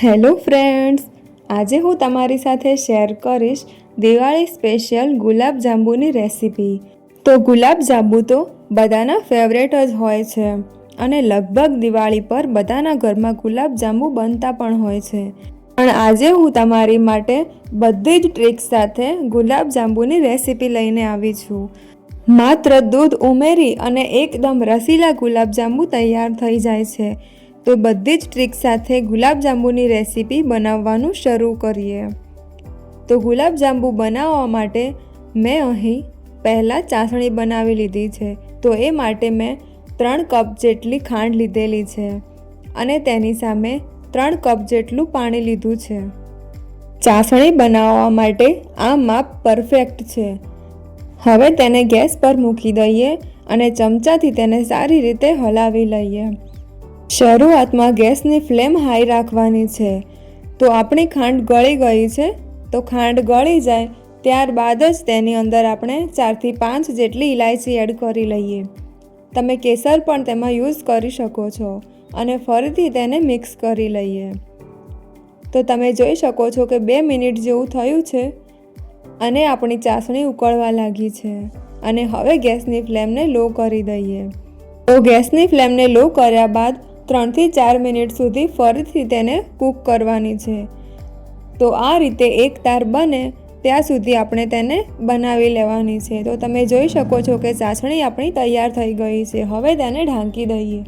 Hello friends, આજે હું તમારી સાથે શેર કરીશ દિવાળી સ્પેશિયલ ગુલાબ જાંબુની રેસીપી. તો ગુલાબ જાંબુ તો બધાના ફેવરેટ જ હોય છે અને લગભગ દિવાળી પર બધાના ઘરમાં ગુલાબ જાંબુ બનતા પણ હોય છે. પણ આજે હું તમારી માટે બધી જ ટ્રીક્સ સાથે ગુલાબ જાંબુની રેસીપી લઈને આવી છું. માત્ર દૂધ ઉમેરી અને એકદમ રસીલા ગુલાબજાંબુ તૈયાર થઈ જાય છે. તો બધી જ ટ્રીક સાથે ગુલાબજાંબુની રેસીપી બનાવવાનું શરૂ કરીએ. તો ગુલાબજાંબુ બનાવવા માટે મેં અહીં પહેલાં ચાસણી બનાવી લીધી છે. તો એ માટે મેં ત્રણ કપ જેટલી ખાંડ લીધેલી છે અને તેની સામે ત્રણ કપ જેટલું પાણી લીધું છે. ચાસણી બનાવવા માટે આ માપ પરફેક્ટ છે. હવે તેને ગેસ પર મૂકી દઈએ અને ચમચાથી તેને સારી રીતે હલાવી લઈએ. શરૂઆતમાં ગેસની ફ્લેમ હાઈ રાખવાની છે. તો આપણી ખાંડ ગળી ગઈ છે. તો ખાંડ ગળી જાય ત્યારબાદ જ તેની અંદર આપણે ચારથી પાંચ જેટલી ઇલાયચી એડ કરી લઈએ. તમે કેસર પણ તેમાં યુઝ કરી શકો છો અને ફરીથી તેને મિક્સ કરી લઈએ. તો તમે જોઈ શકો છો કે બે મિનિટ જેવું થયું છે અને આપણી ચાસણી ઉકળવા લાગી છે અને હવે ગેસની ફ્લેમને લો કરી દઈએ. તો ગેસની ફ્લેમને લો કર્યા બાદ ત્રણથી ચાર મિનિટ સુધી ફરીથી તેને કૂક કરવાની છે. તો આ રીતે એક તાર બને, ત્યાં સુધી આપણે તેને બનાવી લેવાની છે. તો તમે જોઈ શકો છો કે ચાસણી આપણી તૈયાર થઈ ગઈ છે. હવે તેને ઢાંકી દઈએ.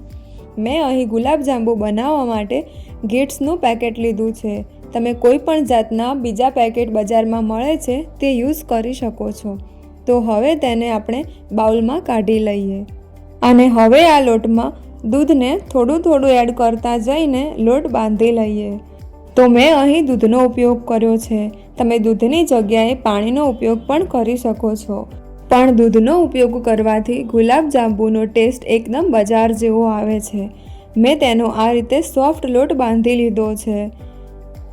મેં અહીં ગુલાબજાંબુ બનાવવા માટે ગીટ્સનું પેકેટ લીધું છે. તમે કોઈ પણ જાતના બીજા પેકેટ બજારમાં મળે છે તે યુઝ કરી શકો છો. તો હવે તેને આપણે બાઉલમાં કાઢી લઈએ. અને હવે આ લોટમાં દૂધને થોડું થોડું એડ કરતા જઈને લોટ બાંધી લઈએ. તો મેં અહીં દૂધનો ઉપયોગ કર્યો છે. તમે દૂધની જગ્યાએ પાણીનો ઉપયોગ પણ કરી શકો છો. પણ દૂધનો ઉપયોગ કરવાથી ગુલાબ જાંબુનો ટેસ્ટ એકદમ બજાર જેવો આવે છે. મેં તેનો આ રીતે સોફ્ટ લોટ બાંધી લીધો છે.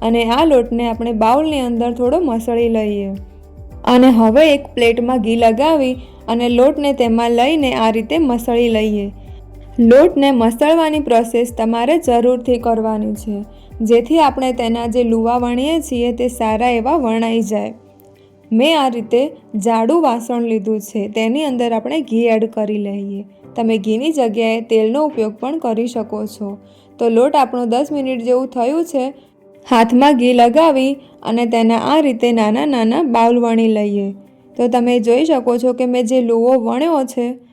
અને આ લોટને આપણે બાઉલની અંદર થોડો મસળી લઈએ. અને હવે એક પ્લેટમાં ઘી લગાવી અને લોટને તેમાં લઈને આ રીતે મસળી લઈએ. લોટને મસળવાની પ્રોસેસ તમારે જરૂરથી કરવાની છે. જેથી આપણે તેના જે લુવા વણીએ છીએ તે સારા એવા વણાઈ જાય. મેં આ રીતે જાડું વાસણ લીધું છે, તેની અંદર આપણે ઘી એડ કરી લઈએ. તમે ઘીની જગ્યાએ તેલનો ઉપયોગ પણ કરી શકો છો. તો લોટ આપણો દસ મિનિટ જેવું થયું છે. હાથમાં ઘી લગાવી અને તેના આ રીતે નાના નાના બાઉલ વણી લઈએ. તો તમે જોઈ શકો છો કે મેં જે લુવો વણ્યો છે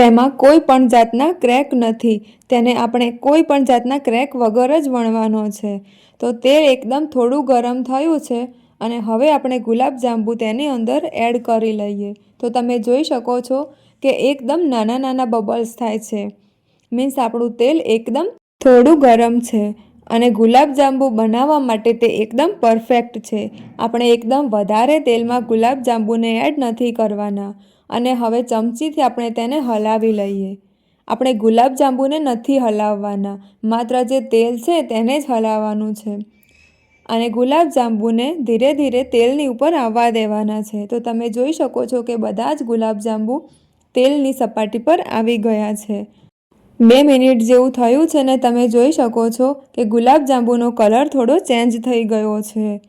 તેમાં કોઈ પણ જાતના ક્રેક નથી. તેને આપણે કોઈ પણ જાતના ક્રેક વગર જ વણવાનો છે. તો તેલ એકદમ થોડું ગરમ થયું છે અને હવે આપણે ગુલાબ જાંબુ તેની અંદર એડ કરી લઈએ. તો તમે જોઈ શકો છો કે એકદમ નાના નાના બબલ્સ થાય છે. મીન્સ આપણું તેલ એકદમ થોડું ગરમ છે અને ગુલાબ જાંબુ બનાવવા માટે તે એકદમ પરફેક્ટ છે. આપણે એકદમ વધારે તેલમાં ગુલાબ જાંબુને એડ નથી કરવાના. અને હવે ચમચીથી આપણે તેને હલાવી લઈએ. આપણે ગુલાબજાંબુને નથી હલાવવાના, માત્ર જે તેલ છે તેને જ હલાવવાનું છે. અને ગુલાબજાંબુને ધીરે ધીરે તેલની ઉપર આવવા દેવાના છે. તો તમે જોઈ શકો છો કે બધા જ ગુલાબજાંબુ તેલની સપાટી પર આવી ગયા છે. બે મિનિટ જેવું થયું છે ને તમે જોઈ શકો છો કે ગુલાબજાંબુનો કલર થોડો ચેન્જ થઈ ગયો છે.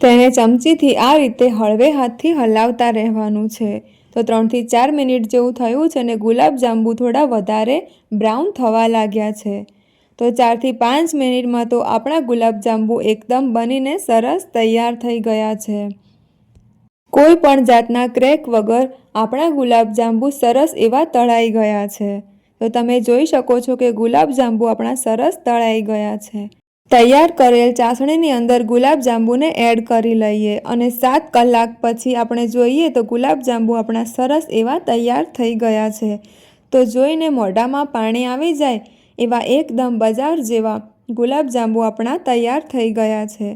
તેને ચમચીથી આ રીતે હળવે હાથથી હલાવતા રહેવાનું છે. તો ત્રણથી ચાર મિનિટ જેવું થયું છે અને ગુલાબજાંબુ થોડા વધારે બ્રાઉન થવા લાગ્યા છે. તો ચારથી પાંચ મિનિટમાં તો આપણા ગુલાબજાંબુ એકદમ બનીને સરસ તૈયાર થઈ ગયા છે. કોઈ પણ જાતના ક્રેક વગર આપણા ગુલાબજાંબુ સરસ એવા તળાઈ ગયા છે. તો તમે જોઈ શકો છો કે ગુલાબજાંબુ આપણા સરસ તળાઈ ગયા છે. તૈયાર કરેલ ચાસણીની અંદર ગુલાબજાંબુને એડ કરી લઈએ અને સાત કલાક પછી આપણે જોઈએ તો ગુલાબજાંબુ આપણા સરસ એવા તૈયાર થઈ ગયા છે. તો જોઈને મોઢામાં પાણી આવી જાય એવા એકદમ બજાર જેવા ગુલાબજાંબુ આપણા તૈયાર થઈ ગયા છે.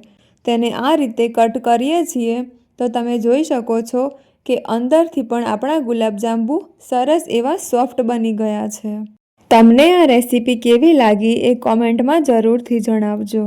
તેને આ રીતે કટ કરીએ છીએ તો તમે જોઈ શકો છો કે અંદરથી પણ આપણા ગુલાબજાંબુ સરસ એવા સોફ્ટ બની ગયા છે. તમને આ રેસીપી કેવી લાગી એ કોમેન્ટમાં જરૂરથી જણાવજો.